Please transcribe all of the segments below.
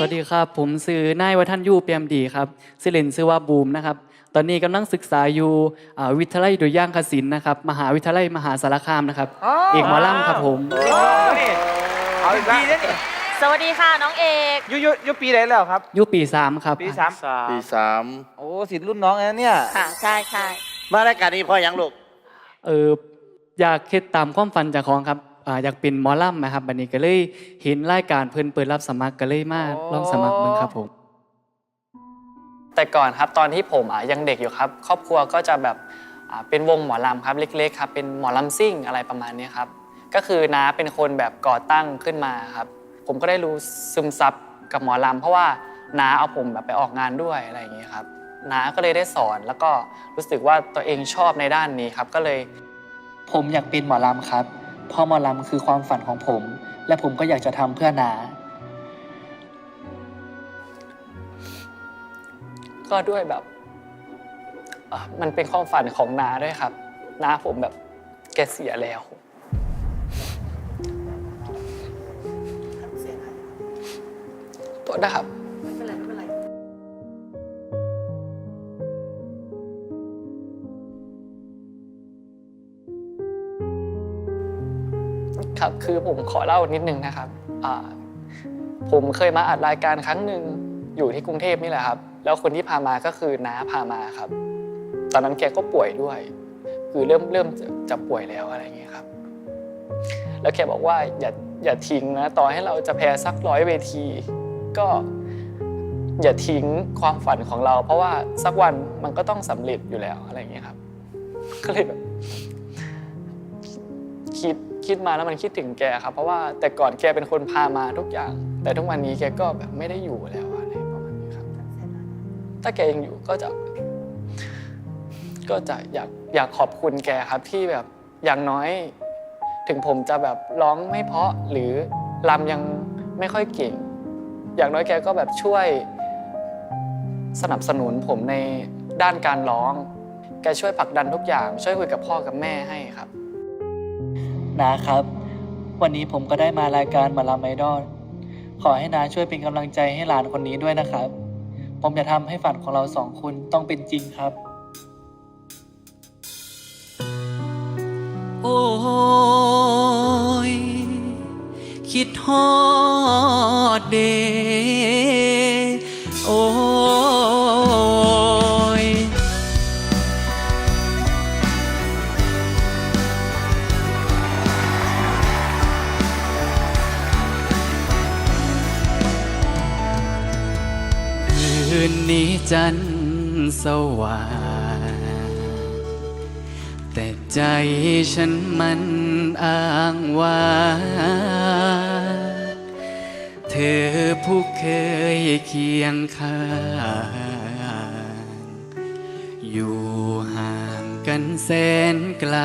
สวัสดีครับ ผมซื้อนายวัฒนยูเปียมดีครับซิเลนซื้อว่าบูมนะครับ ตอนนี้กำลังศึกษาอยู่อ่าวิทยาลัยดุริยางคศิลป์นะครับ มหาวิทยาลัยมหาสารคามนะครับเอกหมอลำครับผมนี่เอาอีกแล้วสวัสดีค่ะน้องเอกยุยุยุปีไหนแล้วครับ อยู่ปีสามครับ ปีสามปีสามโอ้สิทธิ์รุ่นน้องนะเนี่ย ค่ะใช่ใช่มารายการนี้พ่อยังลูก เอออยากคิดตามความฝันจากของครับ อ่าอยากเป็นหมอลำนะครับบัดนี้ก็เลยเห็นรายการเพิ่นเปิดรับสมัครก็เลยมาลองสมัครเบิ่งครับผม แต่ก่อนครับตอนที่ผมอะยังเด็กอยู่ครับ ครอบครัวก็จะแบบอ่าเป็นวงหมอลำครับเล็กๆครับเป็นหมอลำซิ่งอะไรประมาณเนี้ยครับก็คือน้าเป็นคนแบบก่อตั้งขึ้นมาครับ ผมก็ได้รู้ซึมซับกับหมอลำเพราะว่าน้าเอาผมแบบไปออกงานด้วยอะไรอย่างเงี้ยครับน้าก็เลยได้สอนแล้วก็รู้สึกว่าตัวเองชอบในด้านนี้ครับก็เลย ผมอยากเป็นหมอลำครับเพราะหมอลำคือความฝันของผม และผมก็อยากจะทำเพื่อนา ก็ด้วยแบบเอ่อมันเป็นความฝันของนาด้วยครับนาผมแบบแกเสียแล้ว ตัวนะครับ ครับคือผมขอเล่านิดนึงนะครับผมเคยมาอัดรายการครั้งหนึ่งอยู่ที่กรุงเทพนี่แหละครับ แล้วคนที่พามาก็คือน้าพามาครับ ตอนนั้นแกก็ป่วยด้วย คือเริ่มเริ่มจะจะป่วยแล้วอะไรอย่างเงี้ยครับ แล้วแกบอกว่าอย่าอย่าทิ้งนะต่อให้เราจะแพ้สักร้อยเวที ก็อย่าทิ้งความฝันของเรา เพราะว่าสักวันมันก็ต้องสำเร็จอยู่แล้วอะไรอย่างเงี้ยครับ ก็เลยแบบคิด คิดมาแล้วมันคิดถึงแกครับ เพราะว่าแต่ก่อนแกเป็นคนพามาทุกอย่าง แต่ทุกวันนี้แกก็แบบไม่ได้อยู่แล้วอะไรประมาณนี้ครับ ถ้าแกยังอยู่ก็จะ ก็จะอยากอยากขอบคุณแกครับที่แบบอย่างน้อย ถึงผมจะแบบร้องไม่เพราะหรือรำยังไม่ค่อยเก่ง อย่างน้อยแกก็แบบช่วย สนับสนุนผมในด้านการร้อง แกช่วยผลักดันทุกอย่าง ช่วยคุยกับพ่อกับแม่ให้ครับ นะครับ วันนี้ผมก็ได้มารายการมาลาไมดอลขอให้นาช่วยเป็นกำลังใจให้หลานคนนี้ด้วยนะครับ ผมจะทำให้ฝันของเราสองคนต้องเป็นจริงครับ โอ้ย คิดฮอดเด นนี้จันทร์สว่าง แต่ใจฉันมันอ้างว่า เธอผู้เคยเคียงข้างอยู่ห่างกันแสนไกล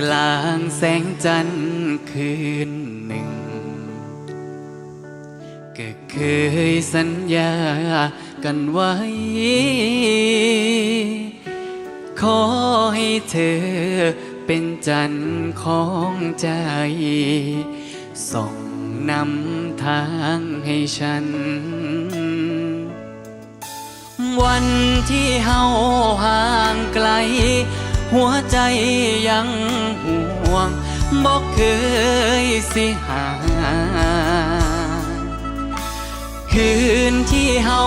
กลางแสงจันทร์คืน ก็เคยสัญญากันไว้ ขอให้เธอเป็นจันทร์ของใจ ส่องนำทางให้ฉัน วันที่เฮาห่างไกล หัวใจยังห่วงบอกเคยสิหา คืนที่เฮา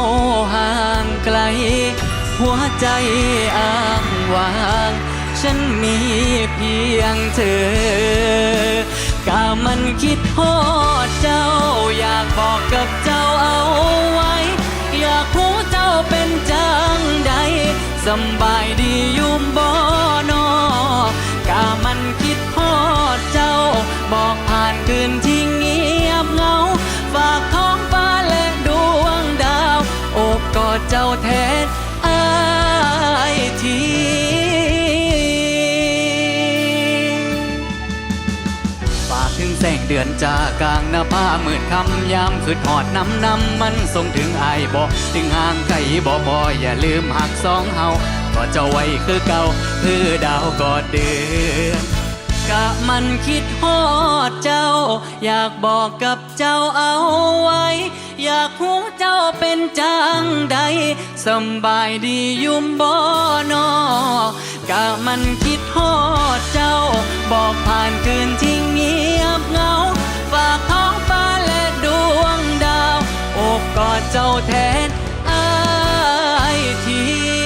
ห่างไกล หัวใจอ้างว้าง ฉันมีเพียงเธอกามันคิดฮอดเจ้า อยากบอกกับเจ้าเอาไว้ อยากหูเจ้าเป็นจังใดสบายดียู่บ่ เจ้าแทนอายทีฝากถึงแสงเดือนจากกลางหน้าผ้ามืดคำยามคืดหอดน้ำน้ำมันส่งถึงอายบ่ถึงห่างไกลบ่บ่อย่าลืมหักสองเฮาก็จะไว้คือเก่าคือดาวกอดเดือน กะมันคิดฮอดเจ้า อยากบอกกับเจ้าเอาไว้ อยากหูเจ้าเป็นจังใดสบายดียุ่มบ่นอกะมันคิดฮอดเจ้า บอกผ่านคืนที่เงียบเงา ฝากท้องฟ้าและดวงดาว โอบกอดเจ้าแทนอายที